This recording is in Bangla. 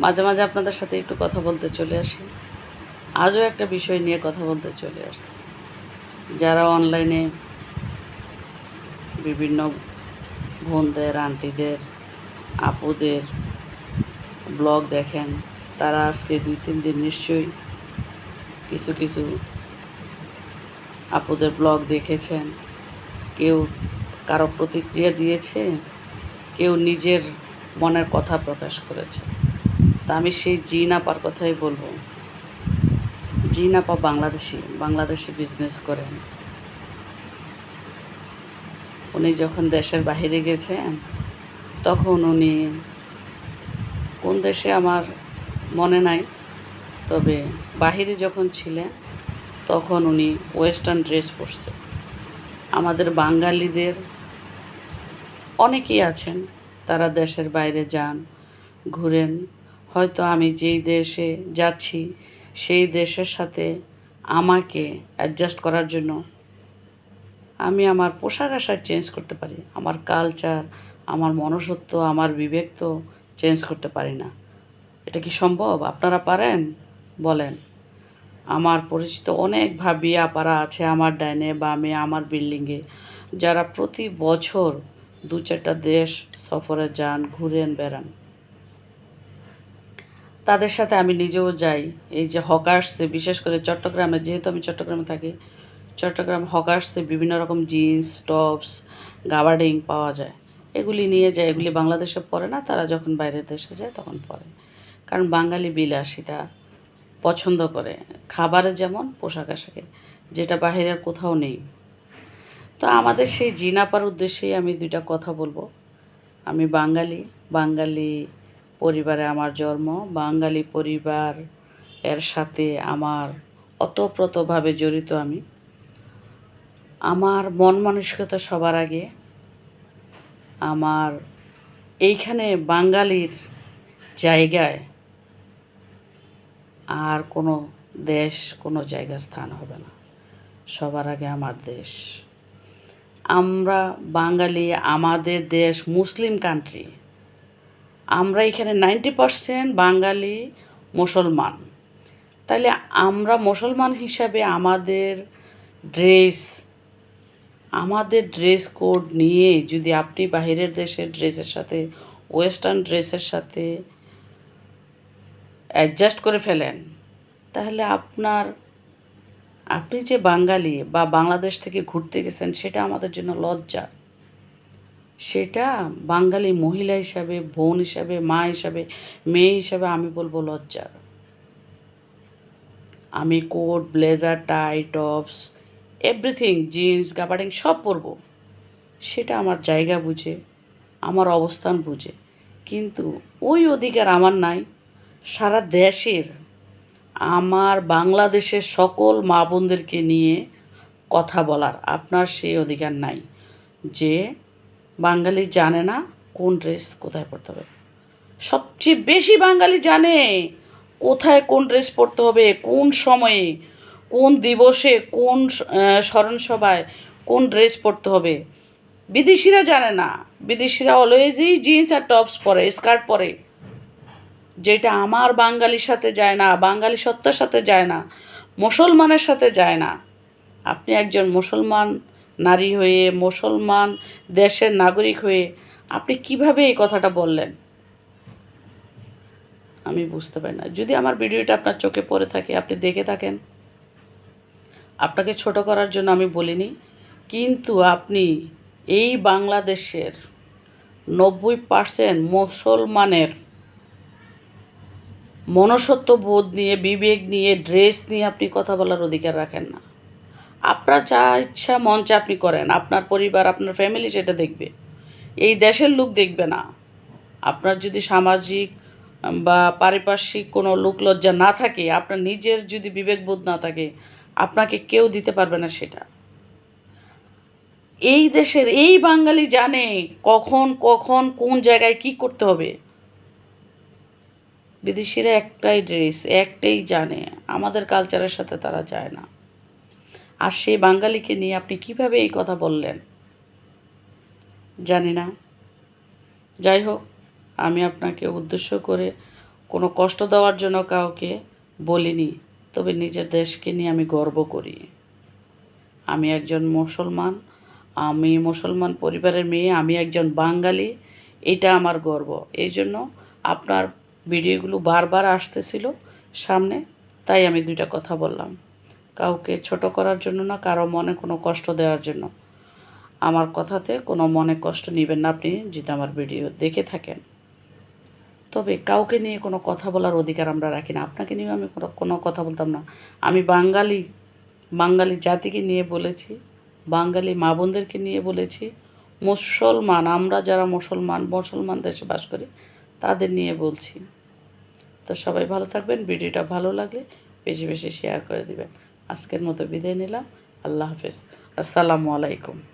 মাঝে মাঝে আপনাদের সাথে একটু কথা বলতে চলে আসি। আজও একটা বিষয় নিয়ে কথা বলতে চলে আসছি যারা অনলাইনে বিভিন্ন বোনদের, আন্টিদের, আপুদের ব্লগ দেখেন, তারা আজকে দুই, তিন দিন নিশ্চয়ই কিছু কিছু আপুদের ব্লগ দেখেছেন। কেউ কারও প্রতিক্রিয়া দিয়েছে, কেউ নিজের মনের কথা প্রকাশ করেছে। তা আমি সেই জিন আপার কথাই বলব। জিন আপা বাংলাদেশি, বাংলাদেশে বিজনেস করেন। উনি যখন দেশের বাইরে গেছেন, তখন উনি কোন দেশে আমার মনে নাই, তবে বাহিরে যখন ছিলেন, তখন উনি ওয়েস্টার্ন ড্রেস পরছে। আমাদের বাঙালিদের অনেকেই আছেন, তারা দেশের বাইরে যান, ঘুরেন হয়তো আমি যেই দেশে যাচ্ছি, সেই দেশের সাথে আমাকে অ্যাডজাস্ট করার জন্য আমি আমার পোশাক আশাক চেঞ্জ করতে পারি। আমার কালচার আমার মনসত্ব আমার বিবেক তো চেঞ্জ করতে পারি না। এটা কি সম্ভব? আপনারা পারেন? বলেন। আমার পরিচিত অনেক ভাবি, আপারা আছে আমার ডাইনে বা বামে আমার বিল্ডিংয়ে যারা প্রতি বছর দু চারটা দেশ সফরে যান, ঘুরেন, বেড়ান। তাদের সাথে আমি নিজেও যাই। এই যে হকার্সে, বিশেষ করে চট্টগ্রামে, যেহেতু আমি চট্টগ্রামে থাকি, চট্টগ্রাম হকার্সে বিভিন্ন রকম জিন্স, টপস, গাবার্ডিং পাওয়া যায়। এগুলি নিয়ে যায়, এগুলি বাংলাদেশে পড়ে না, তারা যখন বাইরের দেশে যায় তখন পরে। কারণ বাঙালি বিলাসিতা পছন্দ করে। খাবারে যেমন পোশাক আশাকে, যেটা বাহিরের কোথাও নেই। তো আমাদের সেই জিনাপার উদ্দেশ্যেই আমি দুইটা কথা বলব। আমি বাঙালি বাঙালি পরিবারে আমার জন্ম, বাঙালি পরিবার এর সাথে আমার অতপ্রতভাবে জড়িত আমি। আমার মন মানসিকতা সবার আগে। আমার এইখানে বাঙালির জায়গায় আর কোনো দেশ, কোনো জায়গা স্থান হবে না। সবার আগে আমার দেশ। আমরা বাঙালি, আমাদের দেশ মুসলিম কান্ট্রি আমরা এখানে নাইনটি পারসেন্ট বাঙালি মুসলমান। তাহলে আমরা মুসলমান হিসাবে আমাদের ড্রেস আমাদের ড্রেস কোড নিয়ে যদি আপনি বাহিরের দেশের ড্রেসের সাথে, ওয়েস্টার্ন ড্রেসের সাথে অ্যাডজাস্ট করে ফেলেন, তাহলে আপনার, আপনি যে বাঙালি বা বাংলাদেশ থেকে ঘুরতে গেছেন সেটা আমাদের জন্য লজ্জা। সেটা বাঙালি মহিলা হিসাবে, বোন হিসাবে, মা হিসাবে, মেয়ে হিসাবে আমি বলব লজ্জার। আমি coat, blazer, tie, tops, everything, jeans gabardine সব পরবো। সেটা আমার জায়গা বুঝে, আমার অবস্থান বুঝে। কিন্তু ওই অধিকার আমার নাই। সারা দেশের, আমার বাংলাদেশের সকল মা বোনদেরকে নিয়ে কথা বলার আপনার সেই অধিকার নাই যে বাঙালি জানে না কোন ড্রেস কোথায় পরতে হবে। সবচেয়ে বেশি বাঙালি জানে কোথায় কোন ড্রেস পরতে হবে, কোন সময়ে, কোন দিবসে, কোন স্মরণসভায় কোন ড্রেস পরতে হবে। বিদেশিরা জানে না। বিদেশিরা অলওয়েজই জিন্স আর টপস পরে স্কার্ট পরে। যেটা আমার বাঙালির সাথে যায় না, বাঙালি সত্তার সাথে যায় না, মুসলমানের সাথে যায় না। আপনি একজন মুসলমান নারী হয়ে, মুসলমান দেশের নাগরিক হয়ে, আপনি কীভাবে এই কথাটা বললেন? আমি বুঝতে পারি না। যদি আমার ভিডিওটা আপনার চোখে পড়ে থাকে, আপনি দেখে থাকেন। আপনাকে ছোট করার জন্য আমি বলিনি, কিন্তু আপনি এই বাংলাদেশের নব্বই পার্সেন্ট মুসলমানের মনসত্ব বোধ নিয়ে, বিবেক নিয়ে, ড্রেস নিয়ে আপনি কথা বলার অধিকার রাখেন না। আপনার যা ইচ্ছা, মন চা আপনি করেন, আপনার পরিবার, আপনার ফ্যামিলি সেটা দেখবে, এই দেশের লোক দেখবে না। আপনার যদি সামাজিক বা পারিপার্শ্বিক কোনো লোক লজ্জা না থাকে, আপনার নিজের যদি বিবেকবোধ না থাকে, আপনাকে কেউ দিতে পারবে না সেটা। এই দেশের, এই বাঙালি জানে কখন কখন, কোন জায়গায় কি করতে হবে। বিদেশিরা একটাই ড্রেস, একটাই জানে, আমাদের কালচারের সাথে তারা যায় না। আর সেই বাঙালিকে নিয়ে আপনি কীভাবে এই কথা বললেন? জানি না। যাই হোক, আমি আপনাকে উদ্দেশ্য করে কোনো কষ্ট দেওয়ার জন্য কাউকে বলিনি, তবে নিজের দেশকে নিয়ে আমি গর্ব করি। আমি একজন মুসলমান, আমি মুসলমান পরিবারের মেয়ে, আমি একজন বাঙালি, এটা আমার গর্ব। এই জন্য আপনার ভিডিওগুলো বারবার আসতেছিল সামনে, তাই আমি দুইটা কথা বললাম। কাউকে ছোট করার জন্য না, কারও মনে কোনো কষ্ট দেওয়ার জন্য। আমার কথাতে কোনো মনে কষ্ট নেবেন না আপনি যদি আমার ভিডিও দেখে থাকেন। তবে কাউকে নিয়ে কোনো কথা বলার অধিকার আমরা রাখি না। আপনাকে নিয়ে আমি কোনো কোনো কথা বলতাম না। আমি বাঙালি বাঙালি জাতিকে নিয়ে বলেছি, বাঙালি মা বোনদেরকে নিয়ে বলেছি, মুসলমান, আমরা যারা মুসলমান মুসলমান দেশে বাস করি, তাদের নিয়ে বলছি। তো সবাই ভালো থাকবেন, ভিডিওটা ভালো লাগলে বেশি বেশি শেয়ার করে দিবেন। আজকের মতো বিদায় নিলাম। আল্লাহ হাফেজ। আসসালামু আলাইকুম।